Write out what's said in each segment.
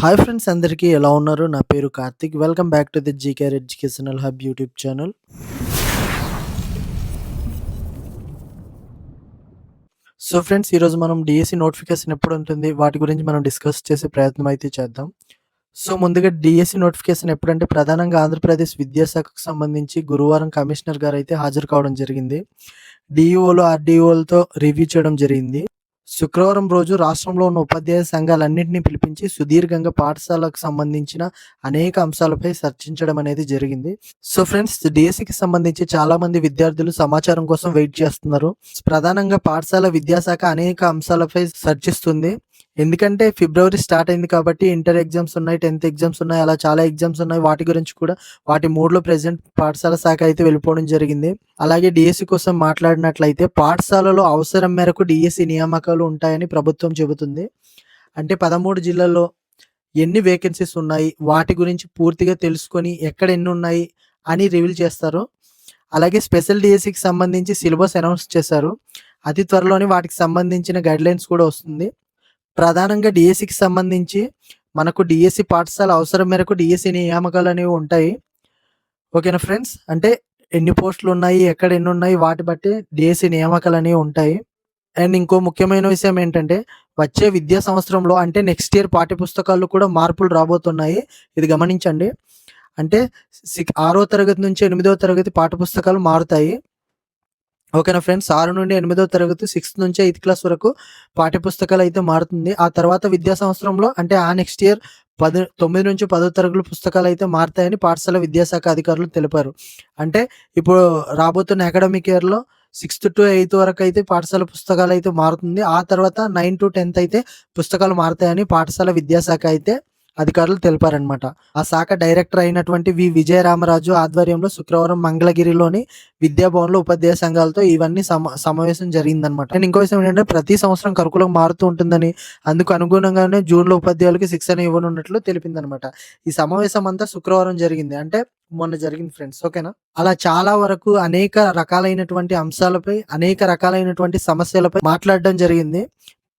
Hi friends అందరికీ ఎలా ఉన్నారు? నా పేరు Karthik. Welcome back to the GKR educational hub YouTube channel. So friends ఈరోజు మనం డీఎస్సీ నోటిఫికేషన్ ఎప్పుడు ఉంటుంది వాటి గురించి మనం డిస్కస్ చేసే ప్రయత్నం అయితే చేద్దాం. సో ముందుగా డిఎస్సి నోటిఫికేషన్ ఎప్పుడంటే ప్రధానంగా ఆంధ్రప్రదేశ్ విద్యాశాఖకు సంబంధించి గురువారం కమిషనర్ గారు అయితే హాజరు కావడం జరిగింది. డిఈఓలు ఆర్డీఓలతో రివ్యూ చేయడం జరిగింది. శుక్రవారం రోజు రాష్ట్రంలో ఉన్న ఉపాధ్యాయ సంఘాలన్నింటినీ పిలిపించి సుదీర్ఘంగా పాఠశాలకు సంబంధించిన అనేక అంశాలపై చర్చించడం అనేది జరిగింది. సో ఫ్రెండ్స్ డిఎస్సికి సంబంధించి చాలా మంది విద్యార్థులు సమాచారం కోసం వెయిట్ చేస్తున్నారు. ప్రధానంగా పాఠశాల విద్యాశాఖ అనేక అంశాలపై చర్చిస్తుంది. ఎందుకంటే ఫిబ్రవరి స్టార్ట్ అయింది కాబట్టి ఇంటర్ ఎగ్జామ్స్ ఉన్నాయి, 10థ్ ఎగ్జామ్స్ ఉన్నాయి. అలా చాలా ఎగ్జామ్స్ ఉన్నాయి. వాటి గురించి కూడా వాటి మూడ్‌లో ప్రెసెంట్ పాఠశాల శాఖ అయితే వెళ్ళిపోవడం జరిగింది. అలాగే డిఎస్సీ కోసం మాట్లాడినట్లయితే పాఠశాలలో అవసరం మేరకు డిఎస్సి నియామకాలు ఉంటాయని ప్రభుత్వం చెబుతుంది. అంటే 13 జిల్లాల్లో ఎన్ని వేకెన్సీస్ ఉన్నాయి? వాటి గురించి పూర్తిగా తెలుసుకొని ఎక్కడ ఎన్ని ఉన్నాయి అని రివీల్ చేస్తారు. అలాగే స్పెషల్ డిఎస్సికి సంబంధించి సిలబస్ అనౌన్స్ చేశారు. అతి త్వరలోనే వాటికి సంబంధించిన గైడ్‌లైన్స్ కూడా వస్తుంది. ప్రధానంగా డిఎస్సికి సంబంధించి మనకు డిఎస్సి పాఠశాల అవసరం మేరకు డీఎస్సీ నియామకాలు అనేవి ఉంటాయి. ఓకేనా ఫ్రెండ్స్. అంటే ఎన్ని పోస్టులు ఉన్నాయి? ఎక్కడ ఎన్ని ఉన్నాయి? వాటి బట్టి డిఎస్సి నియామకాలు అనేవి ఉంటాయి. అండ్ ఇంకో ముఖ్యమైన విషయం ఏంటంటే వచ్చే విద్యా సంవత్సరంలో అంటే నెక్స్ట్ ఇయర్ పాఠ్యపుస్తకాల్లో కూడా మార్పులు రాబోతున్నాయి. ఇది గమనించండి. అంటే సిక్ ఆరో తరగతి నుంచి ఎనిమిదో తరగతి పాఠ్యపుస్తకాలు మారుతాయి. ఓకేనా ఫ్రెండ్స్. ఆరు నుండి ఎనిమిదో తరగతి, సిక్స్త్ నుంచి ఎయిత్ క్లాస్ వరకు పాఠ్యపుస్తకాలు అయితే మారుతుంది. ఆ తర్వాత విద్యా సంవత్సరంలో అంటే ఆ నెక్స్ట్ ఇయర్ పది తొమ్మిది నుంచి పదో తరగతుల పుస్తకాలు అయితే మారుతాయని పాఠశాల విద్యాశాఖ అధికారులు తెలిపారు. అంటే ఇప్పుడు రాబోతున్న అకాడమిక్ ఇయర్‌లో సిక్స్త్ టు ఎయిత్ వరకు అయితే పాఠశాల పుస్తకాలు అయితే మారుతుంది. ఆ తర్వాత 9-10థ్ అయితే పుస్తకాలు మారుతాయని పాఠశాల విద్యాశాఖ అయితే అధికారులు తెలిపారనమాట ఆ శాఖ డైరెక్టర్ అయినటువంటి వి. విజయరామరాజు ఆధ్వర్యంలో శుక్రవారం మంగళగిరిలోని విద్యాభవన్‌లో ఉపాధ్యాయ సంఘాలతో ఇవన్నీ సమ సమావేశం జరిగిందనమాట అండ్ ఇంకో విషయం ఏంటంటే ప్రతి సంవత్సరం కరుకులం మారుతూ ఉంటుందని, అందుకు అనుగుణంగానే జూన్‌లో ఉపాధ్యాయులకి శిక్షణ ఇవ్వనున్నట్లు తెలిపిందనమాట ఈ సమావేశం అంతా శుక్రవారం జరిగింది. అంటే మొన్న జరిగింది ఫ్రెండ్స్. ఓకేనా. అలా చాలా వరకు అనేక రకాలైనటువంటి అంశాలపై, అనేక రకాలైనటువంటి సమస్యలపై మాట్లాడడం జరిగింది.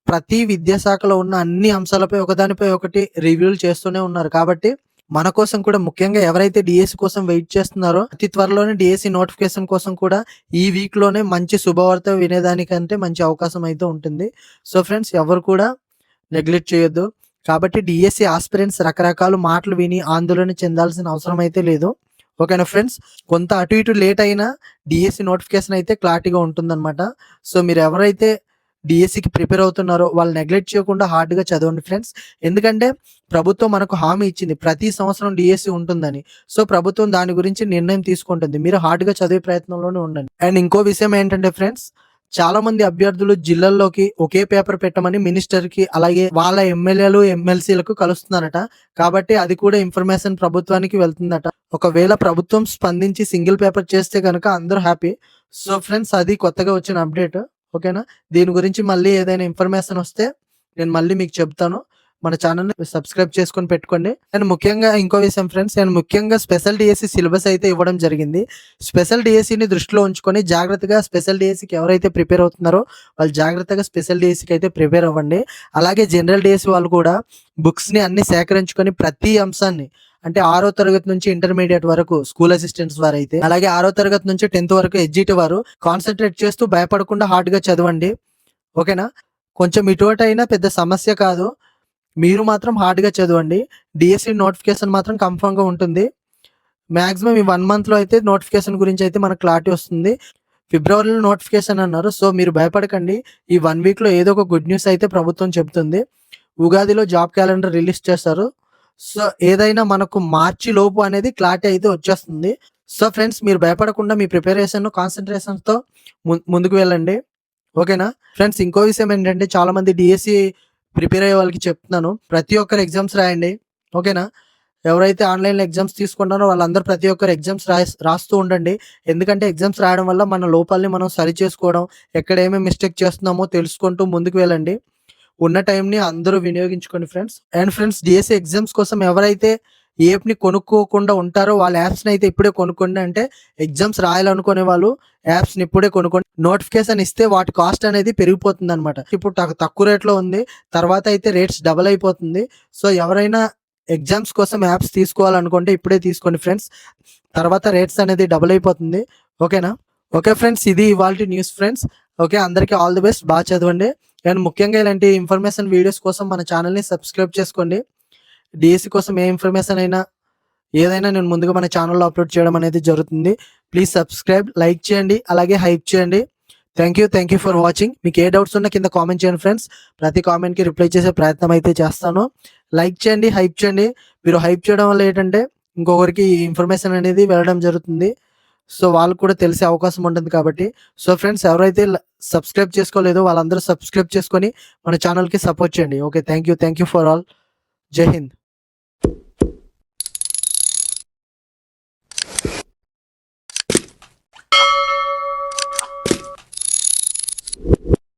ప్రతి విద్యాశాఖలో ఉన్న అన్ని అంశాలపై ఒకదానిపై ఒకటి రివ్యూలు చేస్తూనే ఉన్నారు. కాబట్టి మన కోసం కూడా ముఖ్యంగా ఎవరైతే డిఎస్సి కోసం వెయిట్ చేస్తున్నారో అతి త్వరలోనే డిఎస్సి నోటిఫికేషన్ కోసం కూడా ఈ వీక్‌లోనే మంచి శుభవార్త వినేదానికంటే మంచి అవకాశం అయితే ఉంటుంది. సో ఫ్రెండ్స్ ఎవరు కూడా నెగ్లెక్ట్ చేయొద్దు. కాబట్టి డిఎస్సి ఆస్పిరెంట్స్ రకరకాల మాటలు విని ఆందోళన చెందాల్సిన అవసరం అయితే లేదు. ఓకేనా ఫ్రెండ్స్. కొంత అటు ఇటు లేట్ అయినా డిఎస్సి నోటిఫికేషన్ అయితే క్లారిటీగా ఉంటుందన్నమాట. సో మీరు ఎవరైతే డీఎస్సీకి ప్రిపేర్ అవుతున్నారో వాళ్ళు నెగ్లెక్ట్ చేయకుండా హార్డ్‌గా చదవండి ఫ్రెండ్స్. ఎందుకంటే ప్రభుత్వం మనకు హామీ ఇచ్చింది. ప్రతి సంవత్సరం డిఎస్సి ఉంటుందని. సో ప్రభుత్వం దాని గురించి నిర్ణయం తీసుకుంటుంది. మీరు హార్డ్‌గా చదివే ప్రయత్నంలోనే ఉండండి. అండ్ ఇంకో విషయం ఏంటంటే ఫ్రెండ్స్ చాలా మంది అభ్యర్థులు జిల్లాల్లోకి ఒకే పేపర్ పెట్టమని మినిస్టర్‌కి అలాగే వాళ్ళ ఎమ్మెల్యేలు, ఎమ్మెల్సీలకు కలుస్తున్నారట. కాబట్టి అది కూడా ఇన్ఫర్మేషన్ ప్రభుత్వానికి వెళ్తుందట. ఒకవేళ ప్రభుత్వం స్పందించి సింగిల్ పేపర్ చేస్తే కనుక అందరూ హ్యాపీ. సో ఫ్రెండ్స్ అది కొత్తగా వచ్చిన అప్డేట్. ఓకేనా. దీని గురించి మళ్ళీ ఏదైనా ఇన్ఫర్మేషన్ వస్తే నేను మళ్ళీ మీకు చెప్తాను. మన ఛానల్ని సబ్స్క్రైబ్ చేసుకొని పెట్టుకోండి. అండ్ ముఖ్యంగా ఇంకో విషయం ఫ్రెండ్స్ నేను ముఖ్యంగా స్పెషల్ డిఎస్సి సిలబస్ అయితే ఇవ్వడం జరిగింది. స్పెషల్ డిఎస్సిని దృష్టిలో ఉంచుకొని జాగ్రత్తగా స్పెషల్ డిఎస్సికి ఎవరైతే ప్రిపేర్ అవుతున్నారో వాళ్ళు జాగ్రత్తగా స్పెషల్ డిఎస్సికి అయితే ప్రిపేర్ అవ్వండి. అలాగే జనరల్ డిఎస్సి వాళ్ళు కూడా బుక్స్‌ని అన్ని సేకరించుకొని ప్రతి అంశాన్ని అంటే ఆరో తరగతి నుంచి ఇంటర్మీడియట్ వరకు స్కూల్ అసిస్టెంట్స్ వారైతే అలాగే ఆరో తరగతి నుంచి 10థ్ వరకు ఎస్‌జిటి వారు కాన్సన్ట్రేట్ చేస్తూ భయపడకుండా హార్డ్‌గా చదవండి. ఓకేనా. కొంచెం ఇటు అయినా పెద్ద సమస్య కాదు. మీరు మాత్రం హార్డ్‌గా చదవండి. డిఎస్సి నోటిఫికేషన్ మాత్రం కన్ఫర్మ్‌గా ఉంటుంది. మాక్సిమం ఈ వన్ మంత్‌లో అయితే నోటిఫికేషన్ గురించి అయితే మనకు క్లారిటీ వస్తుంది. ఫిబ్రవరిలో నోటిఫికేషన్ అన్నారు. సో మీరు భయపడకండి. ఈ వన్ వీక్‌లో ఏదో ఒక గుడ్ న్యూస్ అయితే ప్రభుత్వం చెబుతుంది ఉగాదిలో జాబ్ క్యాలెండర్ రిలీజ్ చేస్తారు. సో ఏదైనా మనకు మార్చి లోపు అనేది క్లారిటీ అయితే వచ్చేస్తుంది. సో ఫ్రెండ్స్ మీరు భయపడకుండా మీ ప్రిపరేషన్ కాన్సన్ట్రేషన్తో ము ముందుకు వెళ్ళండి. ఓకేనా. ఫ్రెండ్స్ ఇంకో విషయం ఏంటంటే చాలా మంది ప్రిపేర్ అయ్యే వాళ్ళకి చెప్తున్నాను. ప్రతి ఒక్కరు ఎగ్జామ్స్ రాయండి. ఓకేనా. ఎవరైతే ఆన్‌లైన్‌లో ఎగ్జామ్స్ తీసుకుంటారో వాళ్ళందరూ ప్రతి ఒక్కరు ఎగ్జామ్స్ రా రాస్తూ ఉండండి. ఎందుకంటే ఎగ్జామ్స్ రాయడం వల్ల మన లోపాలని మనం సరి చేసుకోవడం ఎక్కడ ఏమేమి మిస్టేక్ చేస్తున్నామో తెలుసుకుంటూ ముందుకు వెళ్ళండి. ఉన్న టైంని అందరూ వినియోగించుకోండి friends. And friends DSC exams కోసం ఎవరైతే యాప్‌ని కొనుక్కోకుండా ఉంటారో వాళ్ళ యాప్స్‌ని అయితే ఇప్పుడే కొనుక్కోండి. అంటే ఎగ్జామ్స్ రాయాలనుకునే వాళ్ళు యాప్స్‌ని ఇప్పుడే కొనుక్కోండి. నోటిఫికేషన్ ఇస్తే వాటి కాస్ట్ అనేది పెరిగిపోతుందనమాట. ఇప్పుడు త తక్కువ రేట్‌లో ఉంది. తర్వాత అయితే రేట్స్ డబుల్ అయిపోతుంది. సో, ఎవరైనా ఎగ్జామ్స్ కోసం యాప్స్ తీసుకోవాలనుకుంటే ఇప్పుడే తీసుకోండి ఫ్రెండ్స్. తర్వాత రేట్స్ అనేది డబుల్ అయిపోతుంది. ఓకేనా? Okay friends. ఇది ఇవాళ న్యూస్ ఫ్రెండ్స్. ఓకే. అందరికీ ఆల్ ది బెస్ట్. బాగా చదవండి. అండ్ ముఖ్యంగా ఇలాంటి ఇన్ఫర్మేషన్ వీడియోస్ కోసం మన ఛానల్ని సబ్స్క్రైబ్ చేసుకోండి. డిఎస్సి కోసం ఏ ఇన్ఫర్మేషన్ అయినా ఏదైనా నేను ముందుగా మన ఛానెల్‌లో అప్‌లోడ్ చేయడం అనేది జరుగుతుంది. ప్లీజ్ సబ్స్క్రైబ్, లైక్ చేయండి. అలాగే హైప్ చేయండి. Thank you. Thank you for watching. మీకు ఏ డౌట్స్ ఉన్నా కింద కామెంట్ చేయండి ఫ్రెండ్స్. ప్రతి కామెంట్‌కి రిప్లై చేసే ప్రయత్నం అయితే చేస్తాను. లైక్ చేయండి, హైప్ చేయండి. మీరు హైప్ చేయడం వల్ల ఏంటంటే ఇంకొకరికి ఇన్ఫర్మేషన్ అనేది వెళ్ళడం జరుగుతుంది. సో, వాళ్ళకు కూడా తెలిసే అవకాశం ఉంటుంది కాబట్టి. సో, ఫ్రెండ్స్ ఎవరైతే సబ్స్క్రైబ్ చేసుకోలేదో వాళ్ళందరూ సబ్స్క్రైబ్ చేసుకొని మన ఛానల్కి సపోర్ట్ చేయండి. Okay. Thank you. Thank you for all. జై హింద్.